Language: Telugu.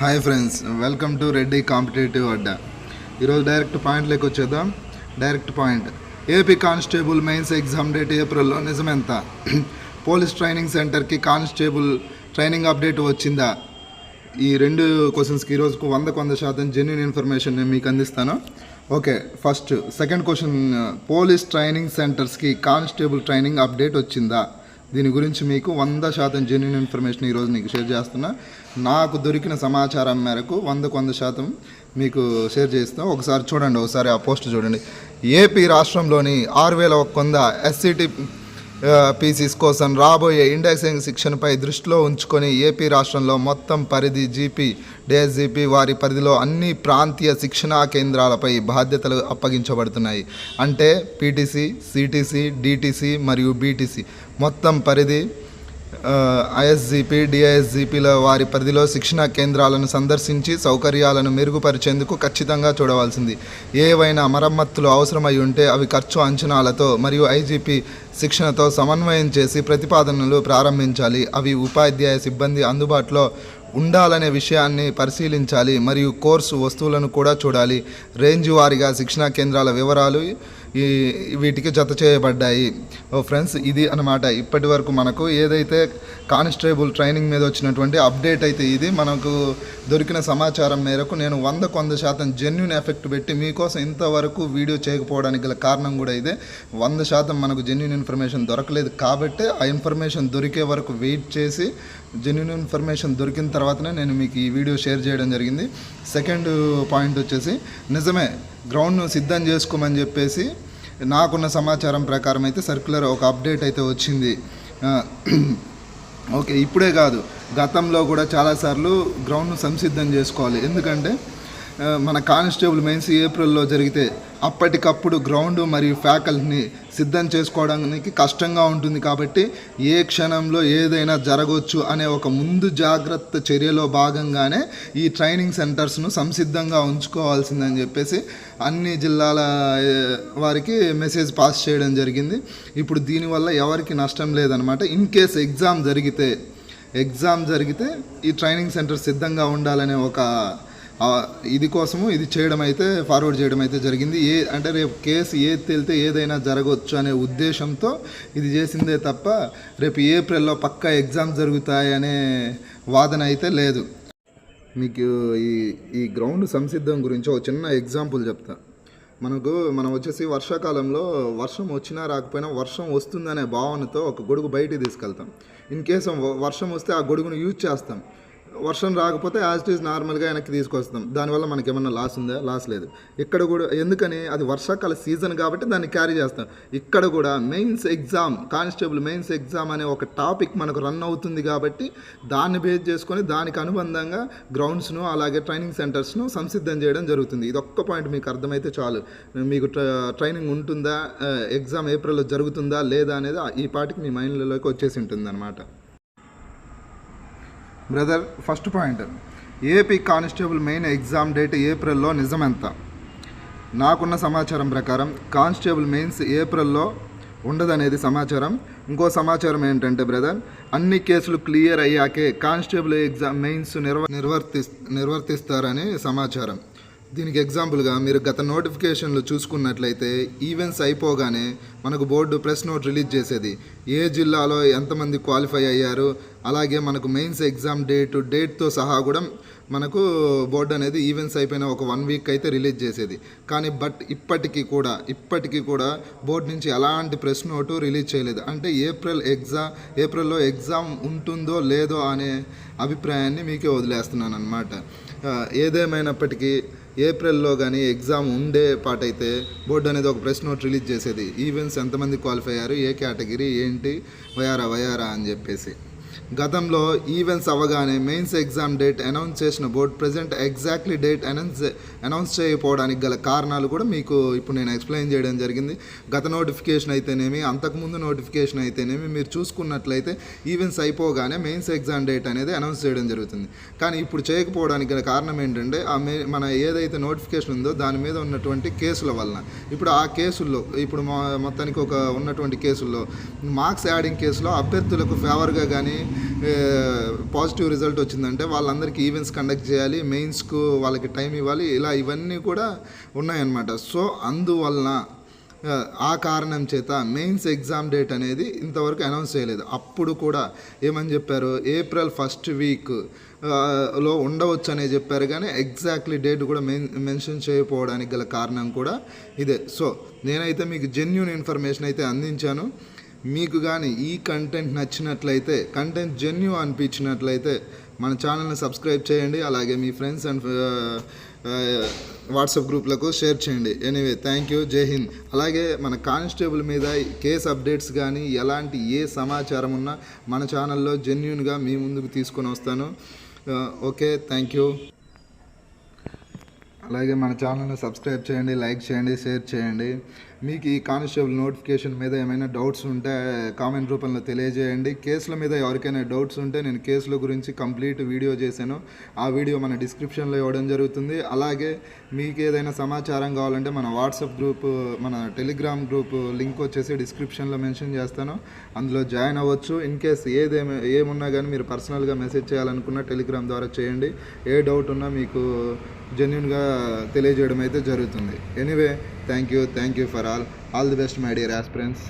Hi friends welcome to Reddy competitive Adda ఈరోజు డైరెక్ట్ పాయింట్లోకి వచ్చేద్దాం. Direct point AP constable mains exam date ఏప్రిల్లో నిజమెంత? పోలీస్ ట్రైనింగ్ సెంటర్కి కానిస్టేబుల్ ట్రైనింగ్ అప్డేట్ వచ్చిందా? ఈ రెండు క్వశ్చన్స్కి ఈరోజుకు వందకు వంద శాతం జెన్యున్ ఇన్ఫర్మేషన్ నేను మీకు అందిస్తాను. Okay first second question police training సెంటర్స్కి constable training update వచ్చిందా? దీని గురించి మీకు వంద శాతం జెన్యున్ ఇన్ఫర్మేషన్ ఈరోజు మీకు షేర్ చేస్తున్నా. నాకు దొరికిన సమాచారం మేరకు వందకు వంద శాతం మీకు షేర్ చేస్తాం ఒకసారి చూడండి ఒకసారి ఆ పోస్ట్ చూడండి. ఏపీ రాష్ట్రంలోని ఆరు వేల ఒక వంద ఎస్సిటి పీసీస్ కోసం రాబోయే ఇండెక్సింగ్ శిక్షణపై దృష్టిలో ఉంచుకొని ఏపీ రాష్ట్రంలో మొత్తం పరిధి జీపీ డిఎస్జిపి వారి పరిధిలో అన్ని ప్రాంతీయ శిక్షణా కేంద్రాలపై బాధ్యతలు అప్పగించబడుతున్నాయి. అంటే పీటీసీ సిటీసీ డిటీసీ మరియు బీటీసీ. మొత్తం పరిధి ఐఎస్జీపీ డిఐఎస్జీపీల వారి పరిధిలో శిక్షణా కేంద్రాలను సందర్శించి సౌకర్యాలను మెరుగుపరిచేందుకు ఖచ్చితంగా చూడవలసింది. ఏవైనా మరమ్మతులు అవసరమై ఉంటే అవి ఖర్చు అంచనాలతో మరియు ఐజీపీ శిక్షణతో సమన్వయం చేసి ప్రతిపాదనలు ప్రారంభించాలి. అవి ఉపాధ్యాయ సిబ్బంది అందుబాటులో ఉండాలనే విషయాన్ని పరిశీలించాలి. మరియు కోర్సు వస్తువులను కూడా చూడాలి. రేంజ్ వారీగా శిక్షణా కేంద్రాల వివరాలు ఈ వీటికి జత చేయబడ్డాయి. ఓ ఫ్రెండ్స్ ఇది అనమాట ఇప్పటి వరకు మనకు ఏదైతే కానిస్టేబుల్ ట్రైనింగ్ మీద వచ్చినటువంటి అప్డేట్ అయితే ఇది మనకు దొరికిన సమాచారం మేరకు నేను వంద కొంద శాతం జెన్యున్ ఎఫెక్ట్ పెట్టి మీకోసం ఇంతవరకు వీడియో చేయకపోవడానికి గల కారణం కూడా ఇదే. వంద శాతం మనకు జెన్యున్ ఇన్ఫర్మేషన్ దొరకలేదు కాబట్టి ఆ ఇన్ఫర్మేషన్ దొరికే వరకు వెయిట్ చేసి జెన్యున్ ఇన్ఫర్మేషన్ దొరికిన తర్వాతనే నేను మీకు ఈ వీడియో షేర్ చేయడం జరిగింది. సెకండ్ పాయింట్ వచ్చేసి నిజమే గ్రౌండ్ను సిద్ధం చేసుకోమని చెప్పేసి నాకున్న సమాచారం ప్రకారం అయితే సర్క్యులర్ ఒక అప్డేట్ అయితే వచ్చింది. ఓకే ఇప్పుడే కాదు గతంలో కూడా చాలాసార్లు గ్రౌండ్ను సంసిద్ధం చేసుకోవాలి. ఎందుకంటే మన కానిస్టేబుల్ మెయిన్స్ ఏప్రిల్లో జరిగితే అప్పటికప్పుడు గ్రౌండ్ మరియు ఫ్యాకల్టీని సిద్ధం చేసుకోవడానికి కష్టంగా ఉంటుంది కాబట్టి ఏ క్షణంలో ఏదైనా జరగవచ్చు అనే ఒక ముందు జాగ్రత్త చర్యలో భాగంగానే ఈ ట్రైనింగ్ సెంటర్స్ను సంసిద్ధంగా ఉంచుకోవాల్సిందని చెప్పేసి అన్ని జిల్లాల వారికి మెసేజ్ పాస్ చేయడం జరిగింది. ఇప్పుడు దీనివల్ల ఎవరికి నష్టం లేదనమాట ఇన్ కేస్ ఎగ్జామ్ జరిగితే ఎగ్జామ్ జరిగితే ఈ ట్రైనింగ్ సెంటర్ సిద్ధంగా ఉండాలనే ఒక ఇది కోసము ఇది చేయడం అయితే ఫార్వర్డ్ చేయడం అయితే జరిగింది. ఏ అంటే రేపు కేసు ఏది తేలితే ఏదైనా జరగవచ్చు అనే ఉద్దేశంతో ఇది చేసిందే తప్ప రేపు ఏప్రిల్లో పక్కా ఎగ్జామ్ జరుగుతాయి అనే వాదన అయితే లేదు. మీకు ఈ ఈ గ్రౌండ్ సంసిద్ధం గురించి ఒక చిన్న ఎగ్జాంపుల్ చెప్తా. మనకు మనం వచ్చేసి వర్షాకాలంలో వర్షం వచ్చినా రాకపోయినా వర్షం వస్తుందనే భావనతో ఒక గొడుగు బయటికి తీసుకెళ్తాం. ఇన్ కేసు వర్షం వస్తే ఆ గొడుగును యూజ్ చేస్తాం. వర్షం రాకపోతే యాజ్ ఇట్ ఈజ్ నార్మల్గా వెనక్కి తీసుకొస్తాం. దానివల్ల మనకి ఏమన్నా లాస్ ఉందా? లాస్ లేదు. ఇక్కడ కూడా ఎందుకని అది వర్షాకాల సీజన్ కాబట్టి దాన్ని క్యారీ చేస్తాం. ఇక్కడ కూడా mains exam constable mains exam అనే ఒక టాపిక్ మనకు రన్ అవుతుంది కాబట్టి దాన్ని బేస్ చేసుకొని దానికి అనుబంధంగా గ్రౌండ్స్ను అలాగే ట్రైనింగ్ సెంటర్స్ను సంసిద్ధం చేయడం జరుగుతుంది. ఇది ఒక్క పాయింట్ మీకు అర్థమైతే చాలు. మీకు ట్రైనింగ్ ఉంటుందా? ఎగ్జామ్ ఏప్రిల్లో జరుగుతుందా? లేదా అనేది ఈ పాటికి మీ మైండ్లోకి వచ్చేసి ఉంటుంది అనమాట brother first point AP constable main exam date ఏప్రిల్లో నిజమెంత? నాకున్న సమాచారం ప్రకారం కానిస్టేబుల్ మెయిన్స్ ఏప్రిల్లో ఉండదనేది సమాచారం. ఇంకో సమాచారం ఏంటంటే బ్రదర్ అన్ని కేసులు క్లియర్ అయ్యాకే కానిస్టేబుల్ ఎగ్జామ్ మెయిన్స్ నిర్వ నిర్వర్తి నిర్వర్తిస్తారని సమాచారం. దీనికి ఎగ్జాంపుల్గా మీరు గత నోటిఫికేషన్లు చూసుకున్నట్లయితే ఈవెంట్స్ అయిపోగానే మనకు బోర్డు ప్రెస్ నోట్ రిలీజ్ చేసేది. ఏ జిల్లాలో ఎంతమంది క్వాలిఫై అయ్యారు అలాగే మనకు మెయిన్స్ ఎగ్జామ్ డేట్ డేట్తో సహా కూడా మనకు బోర్డు అనేది ఈవెంట్స్ అయిపోయిన ఒక వన్ వీక్ అయితే రిలీజ్ చేసేది. కానీ బట్ ఇప్పటికీ కూడా ఇప్పటికీ కూడా బోర్డు నుంచి ఎలాంటి ప్రెస్ నోటు రిలీజ్ చేయలేదు. అంటే ఏప్రిల్ ఎగ్జామ్ ఏప్రిల్లో ఎగ్జామ్ ఉంటుందో లేదో అనే అభిప్రాయాన్ని మీకే వదిలేస్తున్నాను అనమాట ఏదేమైనప్పటికీ ఏప్రిల్లో కానీ ఎగ్జామ్ ఉండే పాటైతే బోర్డు అనేది ఒక ప్రెస్ నోట్ రిలీజ్ చేసేది. ఈవెంట్స్ ఎంతమంది క్వాలిఫై అయ్యారు? ఏ కేటగిరీ? ఏంటి? వయారా వయారా అని చెప్పేసి. గతంలో ఈవెంట్స్ అవ్వగానే మెయిన్స్ ఎగ్జామ్ డేట్ అనౌన్స్ చేసిన board present exactly date announce announce చేయకపోవడానికి గల కారణాలు కూడా మీకు ఇప్పుడు నేను ఎక్స్ప్లెయిన్ చేయడం జరిగింది. గత నోటిఫికేషన్ అయితేనేమి అంతకుముందు నోటిఫికేషన్ అయితేనేమి మీరు చూసుకున్నట్లయితే ఈవెంట్స్ అయిపోగానే మెయిన్స్ ఎగ్జామ్ డేట్ అనేది అనౌన్స్ చేయడం జరుగుతుంది. కానీ ఇప్పుడు చేయకపోవడానికి గల కారణం ఏంటంటే ఆ మే మన ఏదైతే నోటిఫికేషన్ ఉందో దాని మీద ఉన్నటువంటి కేసుల వలన. ఇప్పుడు ఆ కేసుల్లో ఇప్పుడు మొత్తానికి ఒక ఉన్నటువంటి కేసుల్లో మార్క్స్ యాడింగ్ కేసులో అభ్యర్థులకు ఫేవర్గా కానీ పాజిటివ్ రిజల్ట్ వచ్చిందంటే వాళ్ళందరికీ ఈవెంట్స్ కండక్ట్ చేయాలి మెయిన్స్కు వాళ్ళకి టైం ఇవ్వాలి ఇలా ఇవన్నీ కూడా ఉన్నాయన్నమాట. సో అందువలన ఆ, కారణం చేత మెయిన్స్ ఎగ్జామ్ డేట్ అనేది ఇంతవరకు అనౌన్స్ చేయలేదు. అప్పుడు కూడా ఏమని చెప్పారు? ఏప్రిల్ ఫస్ట్ వీక్లో ఉండవచ్చు అనే చెప్పారు కానీ ఎగ్జాక్ట్లీ డేట్ కూడా మెన్ మెన్షన్ చేయకపోవడానికి గల కారణం కూడా ఇదే. సో నేనైతే మీకు జెన్యున్ ఇన్ఫర్మేషన్ అయితే అందించాను. మీకు కానీ ఈ కంటెంట్ నచ్చినట్లయితే కంటెంట్ జెన్యూ అనిపించినట్లయితే మన ఛానల్ని సబ్స్క్రైబ్ చేయండి. అలాగే మీ ఫ్రెండ్స్ అండ్ వాట్సాప్ గ్రూప్లకు షేర్ చేయండి. ఎనీవే థ్యాంక్ యూ జై హింద్ అలాగే మన కానిస్టేబుల్ మీద కేస్ అప్డేట్స్ కానీ ఎలాంటి ఏ సమాచారం ఉన్నా మన ఛానల్లో జెన్యున్గా మీ ముందుకు తీసుకొని వస్తాను. ఓకే థ్యాంక్ యూ అలాగే మన ఛానల్ని సబ్స్క్రైబ్ చేయండి లైక్ చేయండి షేర్ చేయండి. మీకు ఈ కానిస్టేబుల్ నోటిఫికేషన్ మీద ఏమైనా డౌట్స్ ఉంటే కామెంట్ రూపంలో తెలియజేయండి. కేసుల మీద ఎవరికైనా డౌట్స్ ఉంటే నేను కేసుల గురించి కంప్లీట్ వీడియో చేశాను. ఆ వీడియో మన డిస్క్రిప్షన్లో ఇవ్వడం జరుగుతుంది. అలాగే మీకు ఏదైనా సమాచారం కావాలంటే మన వాట్సాప్ గ్రూప్ మన టెలిగ్రామ్ గ్రూప్ లింక్ వచ్చేసి డిస్క్రిప్షన్లో మెన్షన్ చేస్తాను. అందులో జాయిన్ అవ్వచ్చు. ఇన్ కేస్ ఏదేమి ఏమున్నా కానీ మీరు పర్సనల్గా మెసేజ్ చేయాలనుకున్న టెలిగ్రామ్ ద్వారా చేయండి. ఏ డౌట్ ఉన్నా మీకు జెన్యున్గా తెలియజేయడం అయితే జరుగుతుంది. Anyway thank you thank you for all all the best my dear aspirants